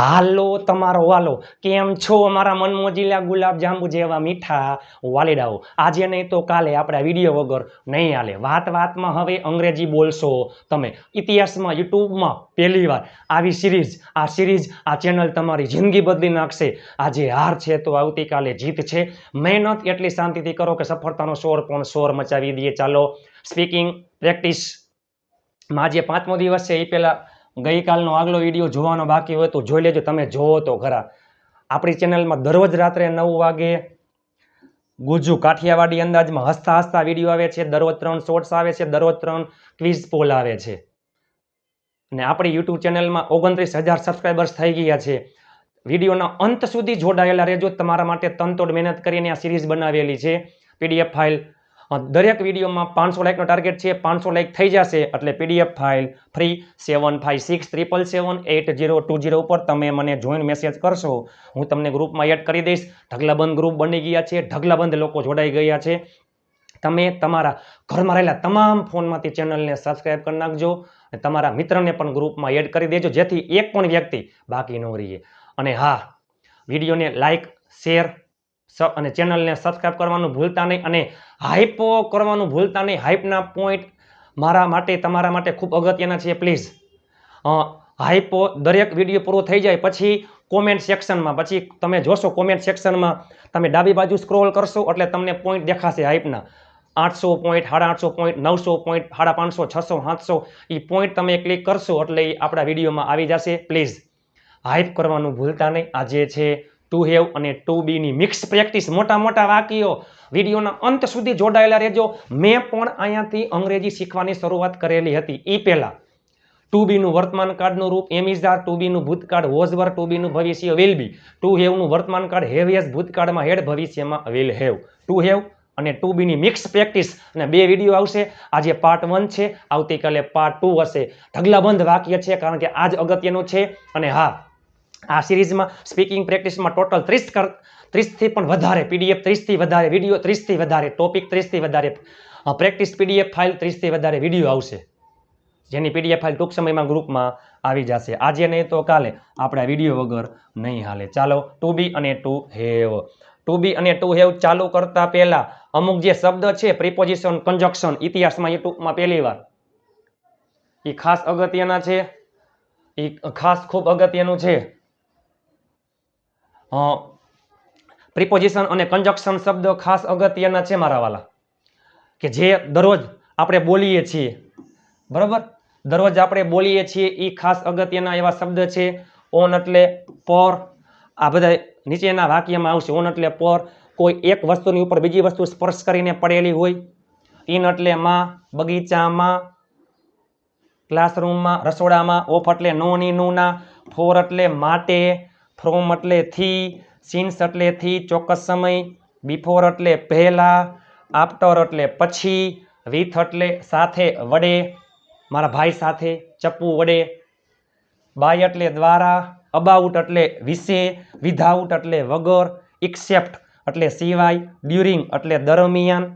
હાલો તમારો વાલો, કેમ છો? અમારા મનમોજીલા ગુલાબ જાંબુ જેવા મીઠા વાલીડાઓ. આજે નહીં તો કાલે આપણા વીડિયો વગર નહીં હાલે. વાત વાતમાં હવે અંગ્રેજી બોલશો તમે. ઇતિહાસમાં, યુટ્યુબમાં પહેલી વાર આવી સિરીઝ, આ સિરીઝ, આ ચેનલ તમારી જિંદગી બદલી નાખશે. આજે હાર છે તો આવતીકાલે જીત છે. મહેનત એટલી શાંતિથી કરો કે સફળતાનો શોર પણ શોર મચાવી દઈએ. ચાલો, સ્પીકિંગ પ્રેક્ટિસ. માં જે પાંચમો દિવસ છે એ પહેલાં ગઈકાલનો આગલો વીડિયો જોવાનો બાકી હોય તો જોઈ લેજો, તમે જોવો તો ખરા. આપણી ચેનલમાં દરરોજ રાત્રે નવ વાગે ગુજુ કાઠિયાવાડી અંદાજમાં હસતા હસતા વીડિયો આવે છે, દરરોજ ત્રણ શોર્ટ્સ આવે છે, દરરોજ ત્રણ ક્વિઝ પોલ આવે છે. અને આપણી યુટ્યુબ ચેનલમાં ઓગણત્રીસ હજાર સબસ્ક્રાઈબર્સ થઈ ગયા છે. વિડીયોના અંત સુધી જોડાયેલા રહેજો, તમારા માટે તનતોડ મહેનત કરીને આ સિરીઝ બનાવેલી છે. પીડીએફ ફાઇલ દરેક વિડીયોમાં પાંચસો લાઇકનો ટાર્ગેટ છે, પાંચસો લાઇક થઈ જશે, એટલે PDF file free seven five six triple seven eight zero two zero ઉપર તમે મને જોઈન મેસેજ કરશો. હું તમને ગ્રુપમાં એડ કરી દઈશ. ઢગલાબંધ ગ્રુપ બની ગયા છે, ઢગલાબંધ લોકો જોડાઈ ગયા છે. તમે તમારા ઘરમાં રહેલા તમામ ફોનમાંથી ચેનલને સબસ્ક્રાઇબ કરી નાખજો અને તમારા મિત્રને પણ ગ્રુપમાં એડ કરી દેજો, જેથી એક પણ વ્યક્તિ બાકી ન રહીએ. અને હા, વિડીયોને લાઇક શેર અને ચેનલને સબસ્ક્રાઈબ કરવાનું ભૂલતા નહીં અને હાઇપ કરવાનું ભૂલતા નહીં. હાઇપના પોઈન્ટ મારા માટે, તમારા માટે ખૂબ અગત્યના છે પ્લીઝ હાઇપ દરેક વીડિયો પૂરો થઈ જાય પછી કોમેન્ટ સેક્શનમાં પછી તમે જોશો કોમેન્ટ સેક્શનમાં તમે ડાબી બાજુ સ્ક્રોલ કરશો એટલે તમને પોઈન્ટ દેખાશે હાઇપના આઠસો પોઈન્ટ સાડા આઠસો પોઈન્ટ નવસો પોઈન્ટ સાડા પાંચસો છસો, સાતસો એ પોઈન્ટ તમે ક્લિક કરશો એટલે એ આપણા વિડીયોમાં આવી જશે. પ્લીઝ હાઇપ કરવાનું ભૂલતા નહીં. આજે છે ટુ હેવ અને ટુ બીની મિક્સ પ્રેક્ટિસ મોટા મોટા વાક્યો વિડીયોના અંત સુધી જોડાયેલા રહેજો. મેં પણ અહીંયાથી અંગ્રેજી શીખવાની શરૂઆત કરેલી હતી. એ પહેલાં. ટુ બીનું વર્તમાન કાળનું રૂપ એમ ઇઝ ટુ બીનું ભૂતકાળ વોઝ વર ટુ બીનું ભવિષ્ય વિલ બી ટુ હેવનું વર્તમાન કાળ હેવ યસ ભૂતકાળમાં હેડ ભવિષ્યમાં વિલ હેવ ટુ હેવ અને ટુ બીની મિક્સ પ્રેક્ટિસ અને બે વીડિયો આવશે. આજે પાર્ટ વન છે. આવતીકાલે પાર્ટ ટુ હશે. ઢગલાબંધ વાક્ય છે, કારણ કે આ જ અગત્યનું છે. અને હા આ સિરીઝમાં સ્પીકિંગ પ્રેક્ટિસમાં ટોટલ ત્રીસ કર, ત્રીસથી પણ વધારે પીડીએફ ત્રીસથી વધારે વીડિયો ત્રીસથી વધારે ટોપિક ત્રીસથી વધારે પ્રેક્ટિસ પીડીએફ ફાઇલ ત્રીસથી વધારે વીડિયો આવશે. જેની પીડીએફ ફાઇલ ટૂંક સમયમાં ગ્રુપમાં આવી જશે. આજે નહીં તો કાલે આપણે વીડિયો વગર નહીં હાલે. ચાલો ટુ બી અને ટુ હેવ ટુ બી અને ટુ હેવ ચાલુ કરતા પહેલાં અમુક જે શબ્દ છે પ્રિપોઝિશન કન્જક્શન ઇતિહાસમાં એ ટૂંકમાં પહેલી વાર. એ ખાસ અગત્યના છે. એ ખાસ ખૂબ અગત્યનું છે. પ્રિપોઝિશન અને કન્જક્શન શબ્દ ખાસ અગત્યના છે મારા વાલા. કે જે દરરોજ આપણે બોલીએ છીએ. બરાબર? દરરોજ આપણે બોલીએ છીએ એ ખાસ અગત્યના એવા શબ્દ છે. ઓન એટલે પર. આ બધા નીચેના વાક્યમાં આવશે. ઓન એટલે પર. કોઈ એક વસ્તુની ઉપર બીજી વસ્તુ સ્પર્શ કરીને પડેલી હોય. ઇન એટલે માં, બગીચામાં, ક્લાસરૂમમાં, રસોડામાં. ઓફ એટલે નોની ની. ફોર એટલે માટે. ફ્રોમ એટલે થી, સિન્સ એટલે થી, ચોક્કસ સમય બિફોર એટલે પહેલા આફ્ટર એટલે પછી વિથ એટલે સાથે વડે, મારા ભાઈ સાથે, ચપ્પુ વડે બાય એટલે દ્વારા અબાઉટ એટલે વિશે વિધાઉટ એટલે વગર એક્સેપ્ટ એટલે સિવાય ડ્યુરિંગ એટલે દરમિયાન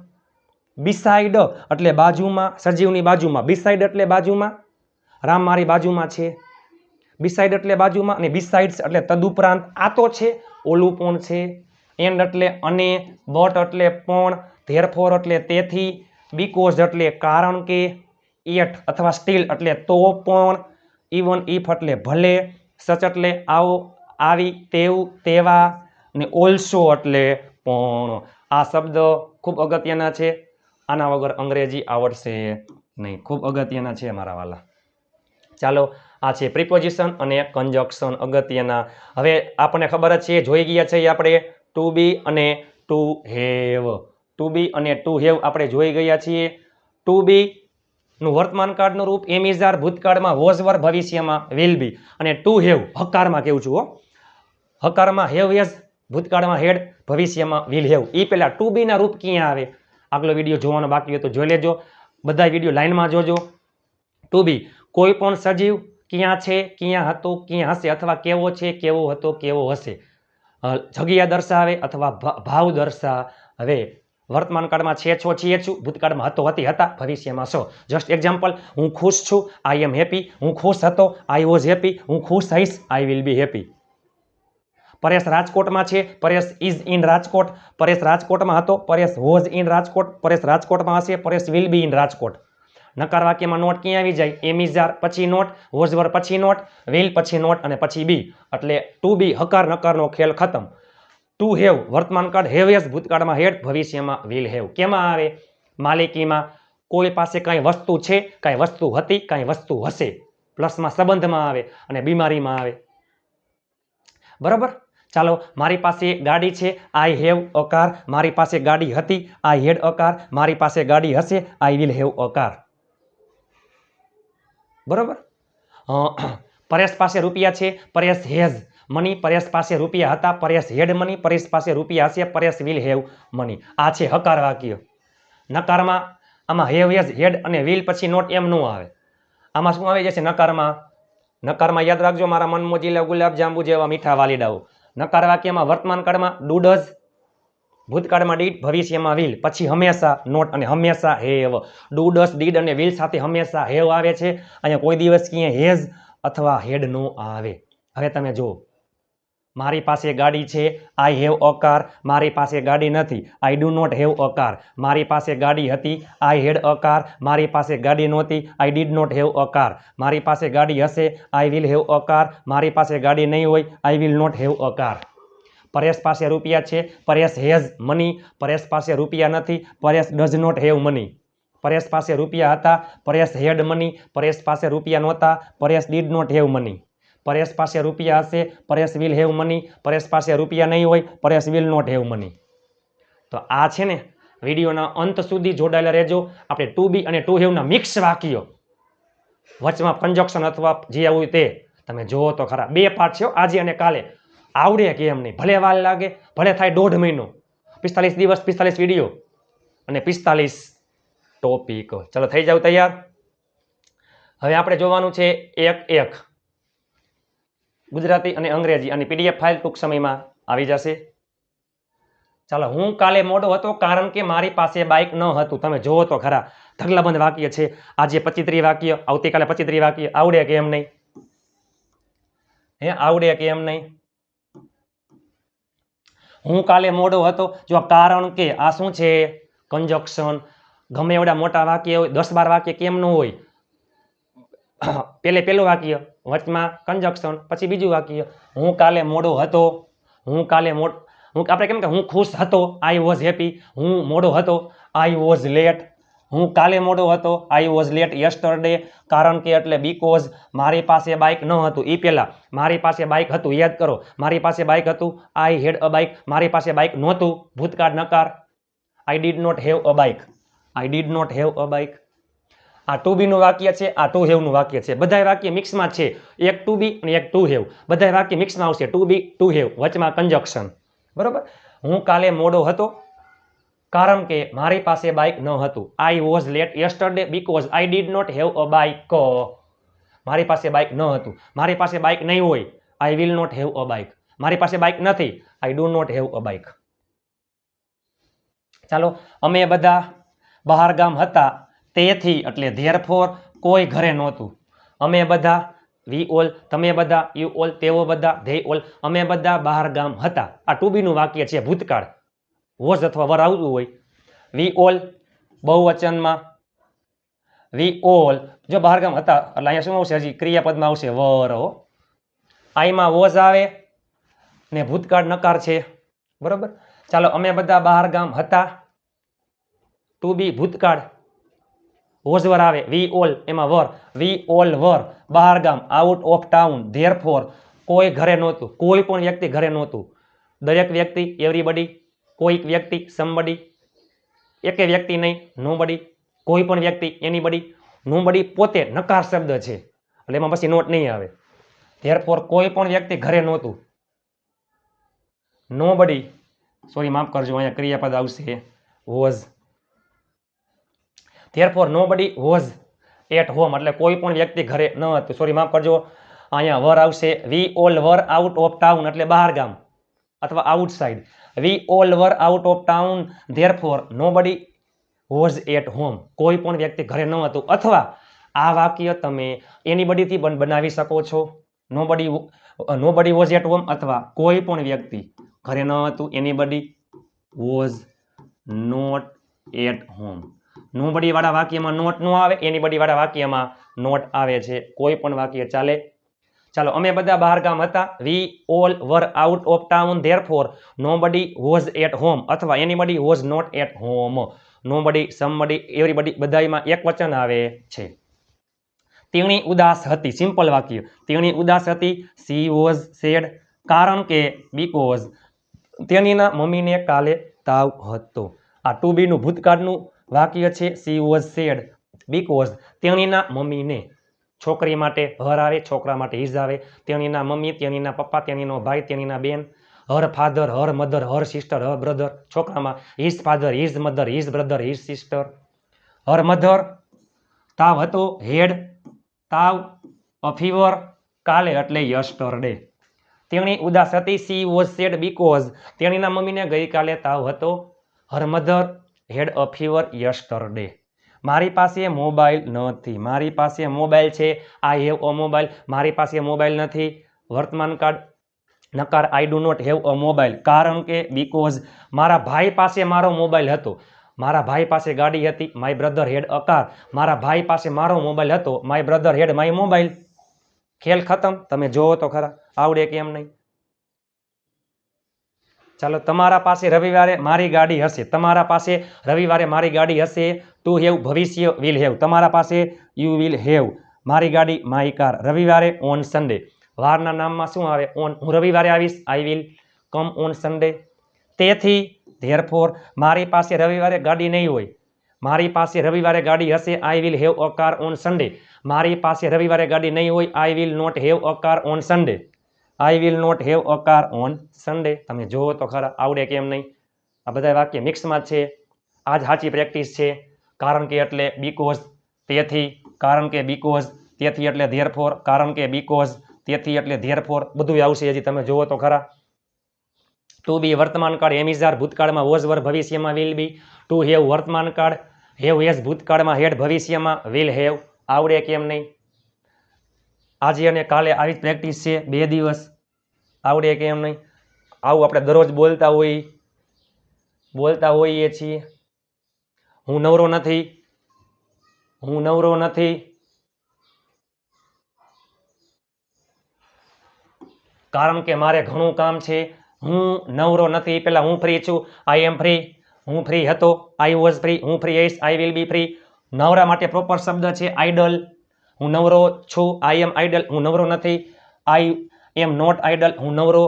બિસાઇડ એટલે બાજુમાં, સજીવની બાજુમાં બિસાઇડ એટલે બાજુમાં, રામ મારી બાજુમાં છે. બિસાઈડ એટલે બાજુમાં અને બિસાઇડ્સ એટલે તદુપરાંત. આ તો છે ઓલું પણ છે. એન્ડ એટલે અને બટ એટલે પણ ધેરફોર એટલે તેથી બીકોઝ એટલે કારણ કે એટ અથવા સ્ટીલ એટલે તો પણ ઇવન ઇફ એટલે ભલે સચ એટલે આવો, આવી, તેવું, તેવા, ને ઓલ્સો એટલે પણ. આ શબ્દ ખૂબ અગત્યના છે. આના વગર અંગ્રેજી આવડશે નહીં. ખૂબ અગત્યના છે મારા વાલા. ચાલો આ છે પ્રિપોઝિશન અને કન્જક્શન અગત્યના. હવે આપણને ખબર જ છે, જોઈ ગયા છે આપણે ટુ બી અને ટુ હેવ ટુ બી અને ટુ હેવ આપણે જોઈ ગયા છીએ. ટુ બી નું વર્તમાન કાળનું રૂપ એમ ઇઝ આર ભૂતકાળમાં વોઝ વર ભવિષ્યમાં વિલ બી અને ટુ હેવ હકારમાં કેવું છું હકારમાં હેવ યઝ ભૂતકાળમાં હેડ, ભવિષ્યમાં વિલ હેવ એ પહેલાં ટુ બીના રૂપ ક્યાં આવે? આગલો વીડિયો જોવાનો બાકી હોય તો જોઈ લેજો. બધા વીડિયો લાઇનમાં જોજો. ટુ બી કોઈ પણ સજીવ ક્યાં છે, ક્યાં હતો, ક્યાં હશે અથવા કેવો છે, કેવો હતો, કેવો હશે? જગ્યા દર્શાવે અથવા ભાવ દર્શાવે વર્તમાન કાળમાં છે છો, છીએ છું, ભૂતકાળમાં હતો, હતી, હતા, ભવિષ્યમાં છો. જસ્ટ એક્ઝામ્પલ હું ખુશ છું આઈ એમ હેપી હું ખુશ હતો આઈ વોઝ હેપી હું ખુશ થઈશ I will be happy Paresh રાજકોટમાં છે, પરેશ ઇઝ ઇન રાજકોટ. પરેશ રાજકોટમાં હતો, પરેશ વોઝ ઇન રાજકોટ. પરેશ રાજકોટમાં હશે, Paresh will be in Rajkot. નકાર વાક્યમાં નોટ ક્યાં આવી જાય? એમ ઇઝ પછી નોટ વોઝવર પછી નોટ, વિલ, પછી નોટ અને પછી બી. એટલે ટુ બી, હકાર, નકારનો ખેલ ખતમ. ટુ હેવ, વર્તમાન કાળ હેવ યસ, ભૂતકાળમાં હેડ, ભવિષ્યમાં વિલ હેવ. કેમાં આવે? માલિકીમાં કોઈ પાસે કાંઈ વસ્તુ છે, કાંઈ વસ્તુ હતી, કાંઈ વસ્તુ હશે. પ્લસમાં સંબંધમાં આવે અને બીમારીમાં આવે. બરાબર? ચાલો, મારી પાસે ગાડી છે, આઈ હેવ અ કાર. મારી પાસે ગાડી હતી, આઈ હેડ અ કાર. મારી પાસે ગાડી હશે, I will have a car. બરાબર? પરેશ પાસે રૂપિયા છે, પરેશ હેઝ મની, પરેશ પાસે રૂપિયા હતા, પરેશ હેડ મની, પરેશ પાસે રૂપિયા હશે, પરેશ વિલ હેવ મની. આ છે હકાર વાક્ય. નકારમાં આમાં હેવ હેઝ, હેડ અને વિલ પછી નોટ એમ નો આવે. આમાં શું આવી જશે નકારમાં? નકારમાં યાદ રાખજો મારા મનમોજી ગુલાબ જાંબુ જેવા મીઠા વાલીડાઓ. નકાર વાક્યમાં વર્તમાન કાળમાં ડુડઝ ભૂતકાળમાં ડીડ ભવિષ્યમાં વિલ. પછી હંમેશા નોટ અને હંમેશા હેવ. ડુડસ, ડીડ અને વિલ સાથે હંમેશા હેવ આવે છે. અહીંયા કોઈ દિવસ ક્યાંય હેઝ અથવા હેડ નો આવે. હવે તમે જુઓ. મારી પાસે ગાડી છે. I have a car. મારી પાસે ગાડી નથી. I do not have a car. મારી પાસે ગાડી હતી. I had a car. મારી પાસે ગાડી નહોતી. I did not have a car. મારી પાસે ગાડી હશે. I will have a car. મારી પાસે ગાડી નહીં હોય. I will not have a car. Paresh પાસે રૂપિયા છે, પરેશ હેઝ મની, પરેશ પાસે રૂપિયા નથી, Paresh does not have money. Paresh પાસે રૂપિયા હતા, પરેશ હેડ મની, પરેશ પાસે રૂપિયા નહોતા, Paresh did not have money. Paresh પાસે રૂપિયા હશે, Paresh will have money, Paresh પાસે રૂપિયા નહીં હોય, Paresh will not have money. તો આ છે ને વિડીયોના અંત સુધી જોડાયેલા રહેજો. આપણે ટુ બી અને ટુ હેવના મિક્સ વાક્યો. વચમાં કંજક્શન અથવા જે આવું તે. તમે જુઓ તો ખરા. બે પાઠ છે આજે અને કાલે. આવડે કે એમ નહીં. ભલે વાર લાગે, ભલે થાય દોઢ મહિનો. પિસ્તાલીસ દિવસ, પિસ્તાલીસ વીડિયો. અને પિસ્તાલીસ ટોપિક. ચલો, થઈ જાવ તૈયાર? હવે આપણે જોવાનું છે એક એક. ગુજરાતી અને અંગ્રેજી અને પીડીએફ ફાઇલ ટૂંક સમયમાં આવી જશે. ચાલો, હું કાલે મોડો હતો કારણ કે મારી પાસે બાઇક ન હતું. તમે જોવો તો ખરા, ઢગલાબંધ વાક્ય છે. આજે પચીત્રી વાક્ય, આવતીકાલે પચીત્રી વાક્ય. આવડે કે એમ નહીં? હે, આવડે કે એમ નહીં? હું કાલે મોડો હતો. જો કારણ કે આ શું છે? કંજક્શન ગમે એવડા મોટા વાક્ય હોય, દસ બાર વાક્ય કેમ ન હોય? પેલે પેલું વાક્ય વચમાં કંજક્શન પછી બીજું વાક્ય, હું કાલે મોડો હતો. હું કાલે મોડ, હું, આપણે કેમ કે હું ખુશ હતો. આઈ વોઝ હેપી હું મોડો હતો. આઈ વોઝ લેટ હું કાલે મોડો હતો. આઈ વોઝ લેટ યસ્ટરડે કારણ કે એટલે બીકોઝ મારી પાસે બાઇક ન હતું. એ પહેલાં, મારી પાસે બાઇક હતું, યાદ કરો. મારી પાસે બાઇક હતું. આઈ હેડ અ બાઇક મારી પાસે બાઇક નહોતું. ભૂતકાળ નકાર. I did not have a bike I did not have a bike આ ટુ બીનું વાક્ય છે, આ ટુ હેવનું વાક્ય છે. બધાય વાક્ય મિક્સમાં છે. એક ટુ બી અને એક ટુ હેવ બધાય વાક્ય મિક્સમાં આવશે. ટુ બી ટુ હેવ વચમાં કન્જક્શન બરાબર? હું કાલે મોડો હતો. કારણ કે મારી પાસે બાઇક ન હતું. I was late yesterday because I did not have a bike મારી પાસે બાઇક ન હતું. મારી પાસે બાઇક નહીં હોય. I will not have a bike મારી પાસે બાઇક નથી. I do not have a bike ચાલો, અમે બધા બહાર ગામ હતા. તેથી એટલે ધેરફોર કોઈ ઘરે નહોતું. અમે બધા વી ઓલ તમે બધા યુ ઓલ તેઓ બધા ધે ઓલ અમે બધા બહાર ગામ હતા. આ ટુબીનું વાક્ય છે ભૂતકાળ. વોઝ અથવા વર આવતું હોય. We all બહુવચનમાં. વી ઓલ જો બહાર ગામ હતા, એટલે અહીંયા શું આવશે હજી? ક્રિયાપદમાં આવશે વર, હો. આઈમાં વોઝ આવે ને ભૂતકાળ નકાર છે. બરોબર? ચાલો, અમે બધા બહાર ગામ હતા. ટુ બી ભૂતકાળ. વોઝ વર આવે. વી ઓલ, એમાં વર. વી ઓલ વર. બહાર ગામ. Out of town. ધેર કોઈ ઘરે નહોતું. કોઈ પણ વ્યક્તિ ઘરે નહોતું. દરેક વ્યક્તિ, એવરીબડી કોઈક વ્યક્તિ સમબડી એકે વ્યક્તિ નહીં નોબડી કોઈ પણ વ્યક્તિ એની બડી નોબડી પોતે નકાર શબ્દ છે. એટલે એમાં પછી નોટ નહીં આવે. ધેરફોર કોઈ પણ વ્યક્તિ ઘરે નહોતું. નોબડી સોરી માફ કરજો, અહીંયા ક્રિયાપદ આવશે. વોઝ ધેરફોર નો બડી વોઝ એટ હોમ એટલે કોઈ પણ વ્યક્તિ ઘરે ન હતું. સોરી માફ કરજો. અહીંયા વર આવશે. We all were out of town એટલે બહાર ગામ. અથવા outside we all were out of town therefore nobody was at home કોઈ પણ વ્યક્તિ ઘરે ન હતું. અથવા આ વાક્ય તમે એની બડીથી પણ બનાવી શકો છો. નો બડી નો બડી વોઝ એટ હોમ અથવા કોઈ પણ વ્યક્તિ ઘરે ન હતું. Anybody was not at home no બડીવાળા વાક્યમાં નોટ નો આવે. એની બડીવાળા વાક્યમાં નોટ આવે છે. કોઈ પણ વાક્ય ચાલે ચાલો, અમે બધા બહાર ગામ હતા. We all were out of town therefore nobody was at home અથવા anybody was not at home nobody somebody everybody બધામાં એક વચન આવે છે. તેણી ઉદાસ હતી સિમ્પલ વાક્ય. તેણી ઉદાસ હતી સી વોઝ સેડ કારણ કે બીકોઝ તેણીના મમ્મીને કાલે તાવ હતો. આ ટુ બીનું ભૂતકાળનું વાક્ય છે સી વોઝ સેડ બીકોઝ તેણીના મમ્મીને છોકરી માટે હર આવે, છોકરા માટે હિઝ આવે. તેણીના મમ્મી તેણીના પપ્પા તેણીનો ભાઈ તેણીના બેન. Her father her mother her sister her brother છોકરામાં his father his mother his brother his sister her mother તાવ હતો, હેડ, તાવ અ ફીવર કાલે એટલે યસ્ટરડે તેણી ઉદાસ હતી સી વોઝ સેડ બીકોઝ તેણીના મમ્મીને ગઈકાલે તાવ હતો. Her mother had a fever yesterday મારી પાસે મોબાઈલ નથી. મારી પાસે મોબાઈલ છે. આઈ હેવ અ મોબાઈલ મારી પાસે મોબાઈલ નથી. વર્તમાન કાળ નકાર I do not have a mobile કારણ કે બીકોઝ મારા ભાઈ પાસે મારો મોબાઈલ હતો. મારા ભાઈ પાસે ગાડી હતી. My brother had a car મારા ભાઈ પાસે મારો મોબાઈલ હતો. My brother had my mobile ખેલ ખતમ. તમે જોવો તો ખરા. આવડે કેમ નહીં? ચાલો, તમારા પાસે રવિવારે મારી ગાડી હશે. તમારા પાસે રવિવારે મારી ગાડી હશે. ટુ હેવ ભવિષ્ય વિલ હેવ. તમારા પાસે યુ વિલ હેવ. મારી ગાડી માય કાર. રવિવારે ઓન સન્ડે વારના નામમાં શું આવે? ઓન હું રવિવારે આવીશ. I will come on Sunday તેથી ધેરફોર મારી પાસે રવિવારે ગાડી નહીં હોય. મારી પાસે રવિવારે ગાડી હશે. I will have a car on Sunday મારી પાસે રવિવારે ગાડી નહીં હોય. I will not have a car on Sunday I will not have a car on Sunday તમે જુઓ તો ખરા, આવડે કેમ નહીં? આ બધા વાક્ય મિક્સમાં છે. આ જ સાચી પ્રેક્ટિસ છે. કારણ કે એટલે બીકોઝ તેથી. કારણ કે બીકોઝ તેથી એટલે ધેરફોર કારણ કે બીકોઝ તેથી એટલે ધેરફોર બધું આવશે હજી. તમે જુઓ તો ખરા. ટુ બી વર્તમાન કાળ એમિઝાર ભૂતકાળમાં વોઝ વર ભવિષ્યમાં વિલ બી ટુ હેવ વર્તમાન કાળ હેવ હેઝ ભૂતકાળમાં હેડ ભવિષ્યમાં વિલ હેવ આવડે કેમ નહીં? આજે અને કાલે આવી જ પ્રેક્ટિસ છે. બે દિવસ. આવડે કે એમ નહીં. આવું આપણે દરરોજ બોલતા હોઈએ. બોલતા હોઈએ છીએ. હું નવરો નથી. હું નવરો નથી. કારણ કે મારે ઘણું કામ છે. હું નવરો નથી. પહેલાં હું ફ્રી છું. આઈ એમ ફ્રી હું ફ્રી હતો. આઈ વોઝ ફ્રી હું ફ્રી હઈશ આઈ વિલ બી ફ્રી નવરા માટે પ્રોપર શબ્દ છે. આઈડલ હું નવરો છું આઈ એમ આઈડલ હું નવરો નથી. આઈ એમ નોટ આઈડલ હું નવરો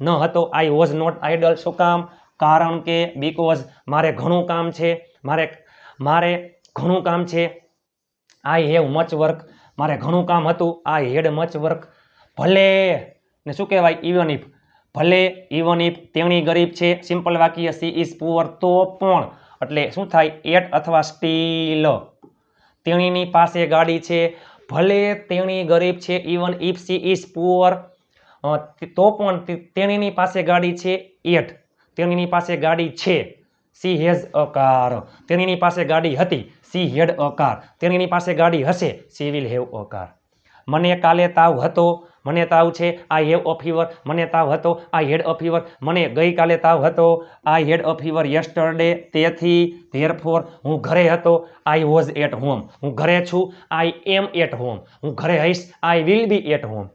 ન હતો. આઈ વોઝ નોટ આઈડલ શું કામ? કારણ કે બીકોઝ મારે ઘણું કામ છે, મારે મારે ઘણું કામ છે. આઈ હેવ મચ વર્ક મારે ઘણું કામ હતું. આઈ હેડ મચ વર્ક ભલે, ને શું કહેવાય? ઇવન ઇફ ભલે ઇવન ઇફ તેણી ગરીબ છે. સિમ્પલ વાક્ય સી ઇઝ પુઅર તો પણ, એટલે શું થાય? એટ અથવા સ્ટીલ તેણીની પાસે ગાડી છે. ભલે તેણી ગરીબ છે even if she is poor તો પણ તેણીની પાસે ગાડી છે એટ. તેણીની પાસે ગાડી છે. સી હેઝ અ કાર તેણીની પાસે ગાડી હતી. સી હેડ અ કાર તેણીની પાસે ગાડી હશે. She will have a car મને કાલે તાવ હતો, મને તાવ છે, આ હેવ અ ફીવર, મને તાવ હતો, આ હેડ અ ફીવર, મને ગઈકાલે તાવ હતો, આ હેડ અ ફીવર યસ્ટરડે, તેથી ધેરફોર હું ઘરે હતો આઈ વોઝ એટ હોમ હું ઘરે છું આઈ એમ એટ હોમ હું ઘરે હઈશ I will be at home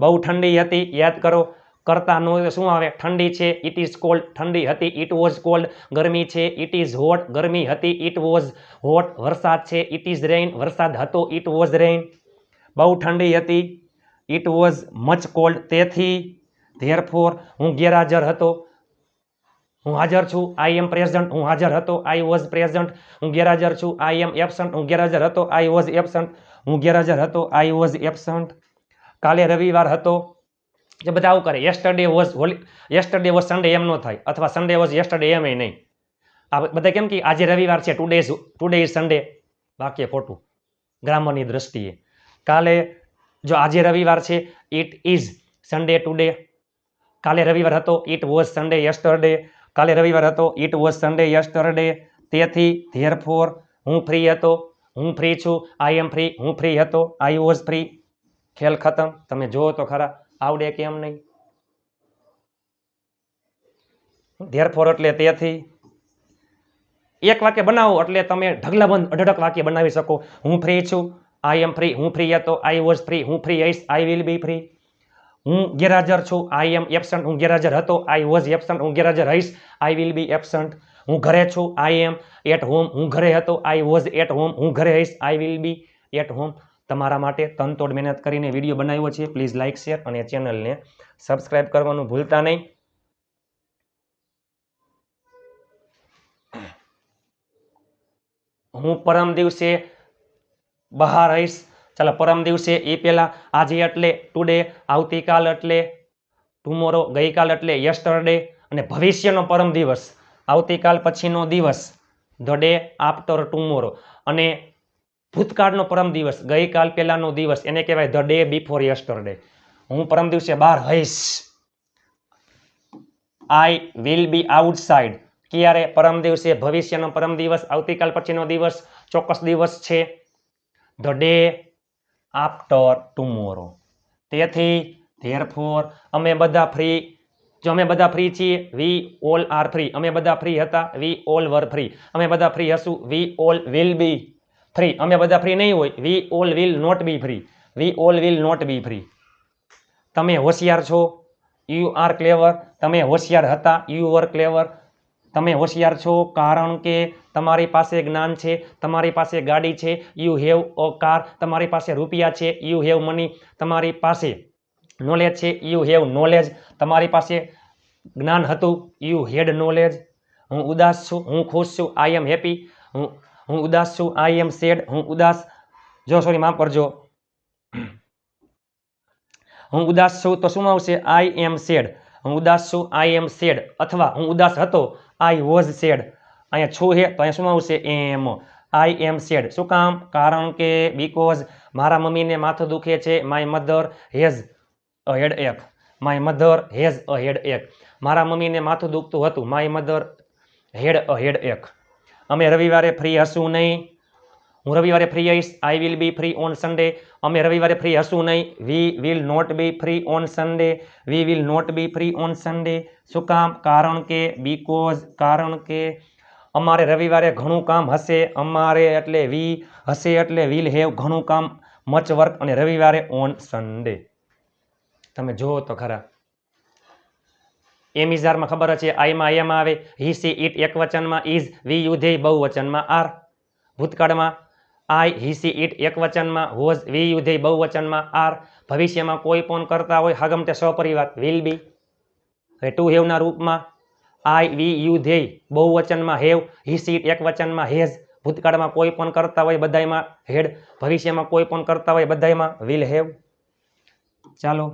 બહુ ઠંડી હતી, યાદ કરો, કરતા નો શું આવે? ઠંડી છે ઇટ ઇઝ કોલ્ડ ઠંડી હતી ઇટ વોઝ કોલ્ડ ગરમી છે ઇટ ઇઝ હોટ ગરમી હતી ઇટ વોઝ હોટ વરસાદ છે ઇટ ઇઝ રેઇન વરસાદ હતો ઇટ વોઝ રેઇન બહુ ઠંડી હતી. ઇટ વોઝ મચ કોલ્ડ તેથી ધેરફોર હું ગેરહાજર હતો. હું હાજર છું. આઈ એમ પ્રેઝન્ટ હું હાજર હતો. આઈ વોઝ પ્રેઝન્ટ હું ગેરહાજર છું. આઈ એમ એબસન્ટ હું ગેરહાજર હતો. આઈ વોઝ એબસન્ટ હું ગેરહાજર હતો. આઈ વોઝ એબસન્ટ કાલે રવિવાર હતો. જે બધા આવું કરે. Yesterday was Holi yesterday was Sunday એમ ન થાય. અથવા સન્ડે વોઝ યસ્ટરડે એમ નહીં. આ બધા કેમ કે આજે રવિવાર છે. Today's today is Sunday વાક્ય ખોટું. ગ્રામરની દ્રષ્ટિએ. કાલે જો આજે રવિવાર છે ઇટ ઇઝ સન્ડે ટુડે કાલે રવિવાર હતો ઇટ વોઝ સન્ડે યસ્ટરડે કાલે રવિવાર હતો ઇટ વોઝ સન્ડે યસ્ટરડે તેથી ધેર ફોર હું ફ્રી હતો, હું ફ્રી છું આઈ એમ ફ્રી હું ફ્રી હતો આઈ વોઝ ફ્રી ખેલ ખતમ? તમે જુઓ તો ખરા, આવડે કેમ નહીં? ધેર ફોર એટલે તેથી. એક વાક્ય બનાવો, એટલે તમે ઢગલાબંધ અઢળક વાક્ય બનાવી શકો. હું ફ્રી છું આઈ એમ ફ્રી હું ફ્રી હતો. આઈ વોઝ ફ્રી હું ફ્રી હઈશ આઈ વિલ બી ફ્રી હું ગેરહાજર છું. આઈ એમ એબસન્ટ હું ગેરહાજર હતો. આઈ વોઝ એબસન્ટ હું ગેરહાજર હઈશ આઈ વિલ બી એબસન્ટ હું ઘરે છું. આઈ એમ એટ હોમ હું ઘરે હતો. આઈ વોઝ એટ હોમ હું ઘરે હઈશ I will be at home તમારા માટે તનતોડ મહેનત કરીને વીડિયો બનાવ્યો છે. પ્લીઝ લાઇક શેર અને ચેનલને સબસ્ક્રાઈબ કરવાનું ભૂલતા નહીં. હું પરમ દિવસે બહાર રહીશ ચાલો, પરમ દિવસે એ પહેલાં આજે એટલે ટુડે આવતીકાલ એટલે ટુમોરો ગઈકાલ એટલે યસ્ટરડે અને ભવિષ્યનો પરમ દિવસ. આવતીકાલ પછીનો દિવસ ધ ડે આફ્ટર ટુમોરો અને ભૂતકાળનો પરમ દિવસ, ગઈકાલ પહેલાંનો દિવસ, એને કહેવાય ધ ડે બિફોર યસ્ટરડે હું પરમ દિવસે બહાર હઈશ આઈ વિલ બી આઉટસાઇડ ક્યારે? પરમ દિવસે. ભવિષ્યનો પરમ દિવસ, આવતીકાલ પછીનો દિવસ, ચોક્કસ દિવસ છે. ધ ડે આફ્ટર ટુમોરો તેથી ધેરફોર અમે બધા ફ્રી જો અમે બધા ફ્રી છીએ વી ઓલ આર ફ્રી અમે બધા ફ્રી હતા વી ઓલ વર ફ્રી અમે બધા ફ્રી હશું we all will be free અમે બધા ફ્રી નહીં હોય we all will not be free we all will not be free તમે હોશિયાર છો યુ આર ક્લેવર તમે હોશિયાર હતા યુ વર ક્લેવર તમે હોશિયાર છો, કારણ કે તમારી પાસે જ્ઞાન છે, તમારી પાસે ગાડી છે યુ હેવ અ કાર તમારી પાસે રૂપિયા છે યુ હેવ મની તમારી પાસે નોલેજ છે યુ હેવ નોલેજ તમારી પાસે જ્ઞાન હતું યુ હેડ નોલેજ હું ઉદાસ છું, હું ખુશ છું આઈ એમ હેપી હું હું ઉદાસ છું આઈ એમ સેડ હું ઉદાસ, જો સોરી માફ કરજો. હું ઉદાસ છું તો શું આવશે? આઈ એમ સેડ હું ઉદાસ છું આઈ એમ સેડ અથવા હું ઉદાસ હતો આઈ વોઝ સેડ અહીંયા છું હે તો અહીંયા શું આવશે? એમ. આઈ એમ સેડ શું કામ? કારણ કે બીકોઝ મારા મમ્મીને માથું દુખે છે my mother has a headache my mother has a headache મારા મમ્મીને માથું દુખતું હતું માય મધર હેડ અ હેડ એક અમે રવિવારે ફ્રી હશું નહીં. હું રવિવારે free હઈશ I will be free on Sunday અમે રવિવારે ફ્રી હશું નહીં. We will not be free on Sunday we will not be free on Sunday શું કામ? કારણ કે બીકોઝ કારણ કે અમારે રવિવારે ઘણું કામ હશે. અમારે એટલે વી હશે એટલે વિલ હેવ ઘણું કામ મચ વર્ક અને રવિવારે ઓન સન્ડે તમે જુઓ તો ખરા. એમિઝારમાં ખબર છે આઈમાં એમ આવે. હી સી ઇટ એક વચનમાં ઇઝ વી યુ ધે બહુ વચનમાં આર ભૂતકાળમાં આઈ, હી, સી ઇટ એક વચનમાં વોઝ વી યુધેય બહુવચનમાં, આર. ભવિષ્યમાં કોઈ પણ કરતા હોય હાગમ તે સપરિવાર વિલ બી હવે ટુ હેવના રૂપમાં આઈ, વી, યુ ધેય બહુવચનમાં હેવ, હી, સી ઇટ એક વચનમાં હેઝ ભૂતકાળમાં કોઈ પણ કરતા હોય બધાયમાં હેડ. ભવિષ્યમાં કોઈ પણ કરતા હોય બધાયમાં વિલ હેવ ચાલો.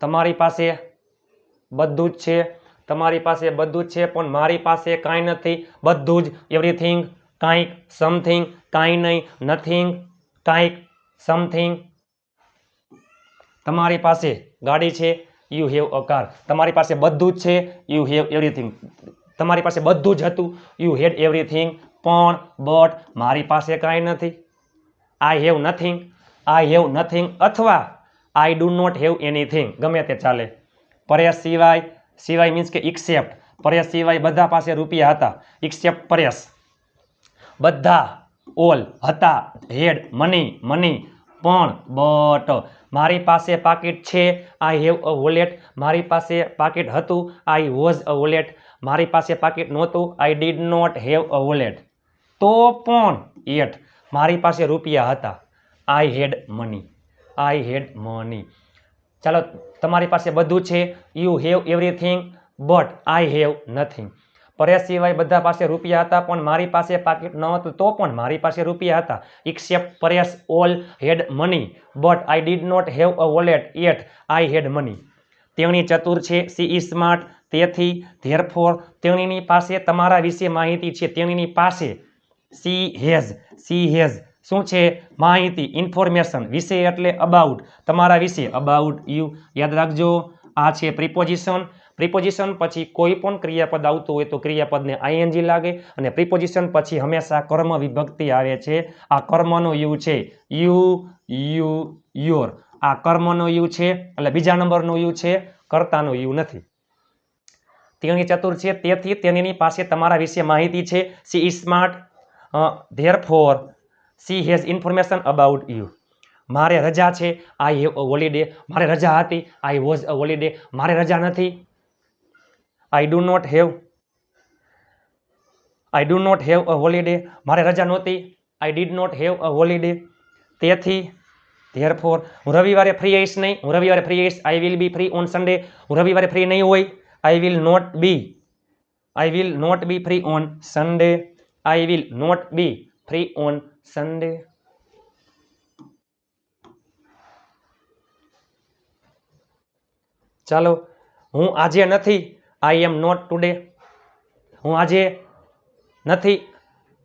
તમારી પાસે બધું જ છે. તમારી પાસે બધું જ છે, પણ મારી પાસે કાંઈ નથી. બધું જ એવરીથિંગ કાંઈક સમથિંગ કાંઈ નહીં નથિંગ કાંઈક સમથિંગ તમારી પાસે ગાડી છે યુ હેવ અ કાર તમારી પાસે બધું જ છે યુ હેવ એવરીથિંગ તમારી પાસે બધું જ હતું યુ હેડ એવરીથિંગ પણ બટ મારી પાસે કાંઈ નથી. I have nothing I have nothing અથવા I do not have anything ગમે તે ચાલે. પરેશ સિવાય સિવાય મીન્સ કે ઇક્સેપ્ટ પરેશ સિવાય બધા પાસે રૂપિયા હતા. ઇક્સેપ્ટ પરેશ બધા ઓલ હતા હેડ મની મની પણ બટ મારી પાસે પાકીટ છે આઈ હેવ અ વોલેટ મારી પાસે પાકીટ હતું આઈ વોઝ અ વોલેટ મારી પાસે પાકીટ નહોતું I did not have a wallet તો પણ એટ મારી પાસે રૂપિયા હતા. આઈ had money I had money ચાલો, તમારી પાસે બધું છે. You have everything but I have nothing Paresh સિવાય બધા પાસે રૂપિયા હતા, પણ મારી પાસે પાકીટ ન હતું તો પણ મારી પાસે રૂપિયા હતા. Except Paresh all had money but I did not have a wallet at I had money તેણી ચતુર છે સી ઇઝ સ્માર્ટ તેથી ધેરફોર તેણીની પાસે તમારા વિશે માહિતી છે. તેણીની પાસે સી હેઝ સી હેઝ શું છે? માહિતી, ઇન્ફોર્મેશન વિશે એટલે અબાઉટ તમારા વિશે અબાઉટ યુ યાદ રાખજો. આ છે પ્રિપોઝિશન પ્રિપોઝિશન પછી કોઈ પણ ક્રિયાપદ આવતું હોય તો ક્રિયાપદને આઈએનજી લાગે અને પ્રિપોઝિશન પછી હંમેશા કર્મ વિભક્તિ આવે છે. આ કર્મનો યુ છે. યુ યુ યોર આ કર્મનો યુ છે એટલે બીજા નંબરનો યુ છે. કર્તાનો યુ નથી. તેની ચતુર છે. તેથી તેની પાસે તમારા વિશે માહિતી છે. She is smart therefore she has information about you મારે રજા છે. આઈ હેવ હોલિડે મારે રજા હતી. આઈ વોઝ અ હોલિડે મારે રજા નથી. I do not have I do not have a holiday મારે રજા નહોતી. I did not have a holiday તેથી ધેર ફોર હું રવિવારે ફ્રી આવીશ નહીં. હું રવિવારે ફ્રી આવીશ. I will be free on Sunday હું રવિવારે ફ્રી નહીં હોય. I will not be I will not be free on Sunday I will not be free on Sunday ચાલો, હું આજે નથી આઈ એમ નોટ ટુડે હું આજે નથી,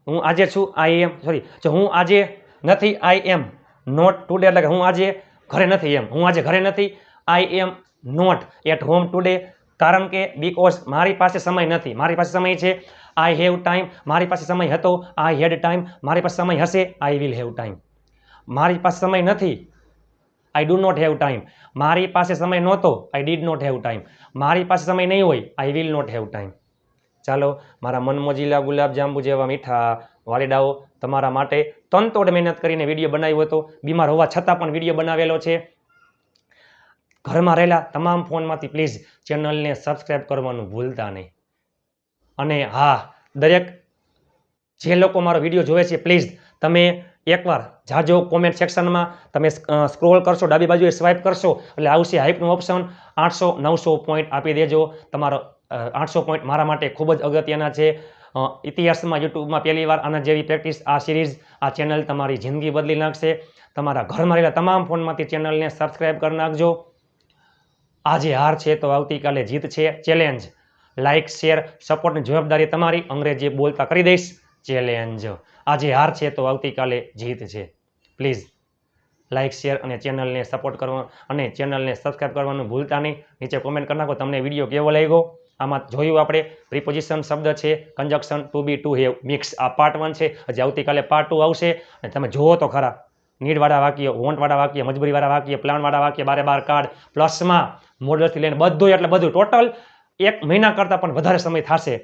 હું આજે છું આઈ એમ સોરી જો હું આજે નથી આઈ એમ નોટ ટુડે એટલે કે હું આજે ઘરે નથી એમ. હું આજે ઘરે નથી I am not at home today કારણ કે બીકોઝ મારી પાસે સમય નથી. મારી પાસે સમય છે. આઈ હેવ ટાઈમ મારી પાસે સમય હતો. આઈ હેડ ટાઈમ મારી પાસે સમય હશે. આઈ વિલ હેવ ટાઈમ મારી પાસે સમય નથી. I do not have time મારી પાસે સમય નહોતો. I did not have time મારી પાસે સમય નહીં હોય. I will not have time ચાલો, મારા મનમોજીલા ગુલાબજાંબુ જેવા મીઠા વાલીડાઓ તમારા માટે તનતોડ મહેનત કરીને વીડિયો બનાવ્યો હતો. બીમાર હોવા છતાં પણ વીડિયો બનાવેલો છે. ઘરમાં રહેલા તમામ ફોનમાંથી પ્લીઝ ચેનલને સબસ્ક્રાઈબ કરવાનું ભૂલતા નહીં. અને હા, દરેક જે લોકો મારો વીડિયો જોવે છે પ્લીઝ તમે એકવાર જાજો કોમેન્ટ સેક્શનમાં તમે સ્ક્રોલ કરશો, ડાબી બાજુએ સ્વાઇપ કરશો, એટલે આવશે હાઇપનું ઓપ્શન આઠસો નવસો પોઈન્ટ આપી દેજો. તમારો આઠસો પોઈન્ટ મારા માટે ખૂબ જ અગત્યના છે. ઇતિહાસમાં, યુટ્યુબમાં પહેલી વાર આના જેવી પ્રેક્ટિસ આ સિરીઝ આ ચેનલ તમારી જિંદગી બદલી નાખશે. તમારા ઘરમાં રહેલા તમામ ફોનમાંથી ચેનલને સબસ્ક્રાઈબ કરી નાખજો. આજે હાર છે તો આવતીકાલે જીત છે. ચેલેન્જ લાઇક શેર સપોર્ટની જવાબદારી તમારી. અંગ્રેજી બોલતા કરી દઈશ. ચેલેન્જ આજે હાર છે તો આવતીકાલે જીત છે. પ્લીઝ લાઇક શેર અને ચેનલને સપોર્ટ કરવા અને ચેનલને સબસ્ક્રાઈબ કરવાનું ભૂલતા નહીં. નીચે કોમેન્ટ કરી નાખો, તમને વીડિયો કેવો લાગ્યો? આમાં જોયું આપણે પ્રિપોઝિશન શબ્દ છે conjunction to be to have mix આ પાર્ટ વન છે. હજી આવતીકાલે પાર્ટ ટુ આવશે. અને તમે જુઓ તો ખરા નીડવાળા વાક્ય, વોન્ટવાળા વાક્ય, મજબૂરીવાળા વાક્ય, પ્લાનવાળા વાક્ય, બારે બાર કાર્ડ પ્લસમાં મોડલથી લઈને બધું એટલે બધું ટોટલ એક મહિના કરતાં પણ વધારે સમય થશે.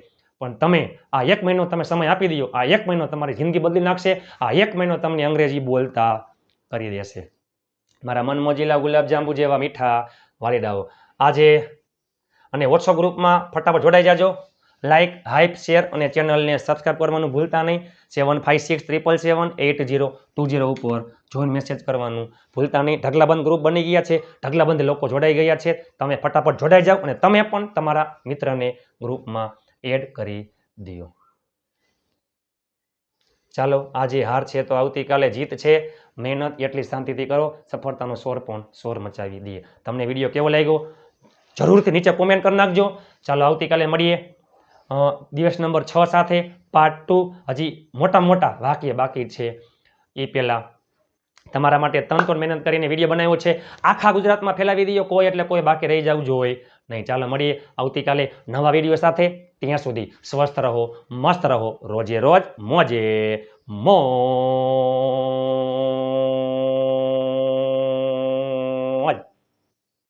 પણ તમે આ એક મહિનો તમે સમય આપી દો આ એક મહિનો તમારી જિંદગી બદલી નાખશે, આ એક મહિનો તમને અંગ્રેજી બોલતા કરી દેશે. મારા મનમોજીલા ગુલાબજાંબુ જેવા મીઠા વાલીડાઓ આજે અને વોટ્સઅપ ગ્રુપમાં ફટાફટ જોડાઈ જાજો. લાઇક હાઇપ શેર અને ચેનલને સબસ્ક્રાઈબ કરવાનું ભૂલતા નહીં. Seven five six triple seven eight zero two zero ઉપર જોઈન મેસેજ કરવાનું ભૂલતા નહીં. ઢગલાબંધ ગ્રુપ બની ગયા છે. ઢગલાબંધ લોકો જોડાઈ ગયા છે. તમે ફટાફટ જોડાઈ જાઓ અને તમે પણ તમારા મિત્રને ગ્રુપમાં એડ કરી દો ચાલો, આજે હાર છે તો આવતીકાલે જીત છે. મહેનત એટલી શાંતિથી કરો. સફળતાનો સોર પણ સોર મચાવી દઈએ. તમને વીડિયો કેવો લાગ્યો? જરૂરથી નીચે કોમેન્ટ કરી નાખજો. ચાલો, આવતીકાલે મળીએ. દિવસ નંબર છ સાથે પાર્ટ ટુ હજી મોટા મોટા વાક્ય બાકી છે. એ પહેલાં તમારા માટે ત્રણ ત્રણ મહેનત કરીને વીડિયો બનાવ્યો છે. આખા ગુજરાતમાં ફેલાવી દઈએ, કોઈ એટલે કોઈ બાકી રહી જવું જોઈએ નહીં. ચાલો મળીએ આવતીકાલે નવા વીડિયો સાથે. ત્યાં સુધી સ્વસ્થ રહો, મસ્ત રહો, રોજે રોજ મોજે મો